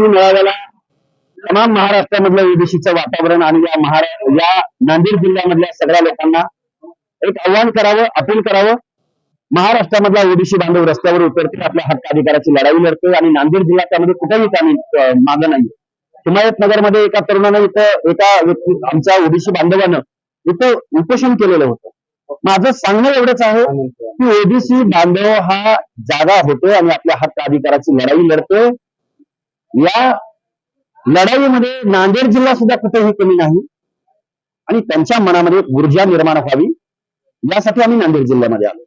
मेळाव्याला तमाम महाराष्ट्रामधलं ओबीसीचं वातावरण आणि या महारा या नांदेड जिल्ह्यामधल्या सगळ्या लोकांना एक आव्हान करावं अपील करावं. महाराष्ट्रामधला ओबीसी बांधव रस्त्यावर उतरते आपल्या हक्क अधिकाराची लढाई लढतोय आणि नांदेड जिल्हा त्यामध्ये कुठेही त्याने मागं नाही हिमायतनगरमध्ये एका तरुणानं इथं एका व्यक्ती आमच्या ओबीसी बांधवानं इथं उपोषण केलेलं होतं. माझं सांगणं एवढंच आहे की ओबीसी बांधव हा जागा होतोय आणि आपल्या हक्क अधिकाराची लढाई लढतोय या लढाईमध्ये नांदेड जिल्हा सुद्धा कुठेही कमी नाही. आणि त्यांच्या मनामध्ये ऊर्जा निर्माण व्हावी यासाठी आम्ही नांदेड जिल्ह्यामध्ये आलो.